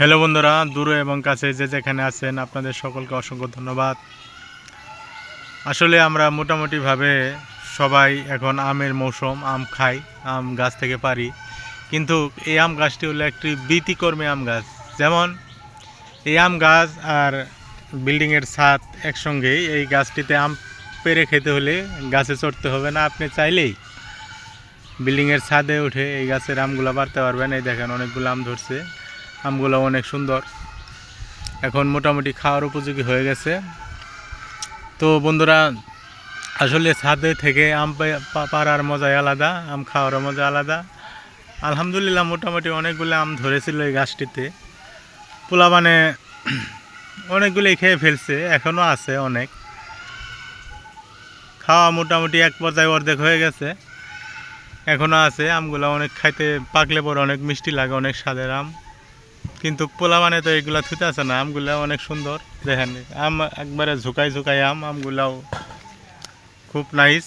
Hello বন্ধুরা, দূরে এবং কাছে যে যেখানে আছেন, আপনাদের সকলকে অসংখ্য ধন্যবাদ। আসলে আমরা মোটামুটিভাবে সবাই এখন আমের মৌসুম, আম খাই, আম গাছ থেকে পারি। কিন্তু এই আম গাছটি হলো একটি বীতিকর্মী আম গাছ। যেমন এই আম গাছ আর বিল্ডিংয়ের ছাদ একসঙ্গেই এই গাছটিতে আম পেরে খেতে হলে গাছে চড়তে হবে না, আপনি চাইলেই। বিল্ডিংয়ের ছাদে উঠে এই গাছের আমগুলো পারতে পারবেন। এই দেখেন অনেকগুলো আম ধরছে। আমগুলো অনেক সুন্দর। এখন মোটামুটি খাওয়ার উপযোগী হয়ে গেছে। তো বন্ধুরা, আসলে ছাদে থেকে আম পাড়ার মজাই আলাদা, আম খাওয়ার মজা আলাদা। আলহামদুলিল্লাহ, মোটামুটি অনেকগুলো আম ধরেছিল এই গাছটিতে। পোলা মানে অনেকগুলোই খেয়ে ফেলছে এখনও আছে অনেক। খাওয়া মোটামুটি এক পর্যায়ে অর্ধেক হয়ে গেছে। এখনও আছে, আমগুলো অনেক খাইতে পাকলে পরে অনেক মিষ্টি লাগে, অনেক স্বাদের আম। কিন্তু পোলা মানে তো এগুলা থুতে আছে না, আমগুলা অনেক সুন্দর, দেখেন। আম একবারে ঝুকাই ঝুকাই আম, আমগুলাও খুব নাইস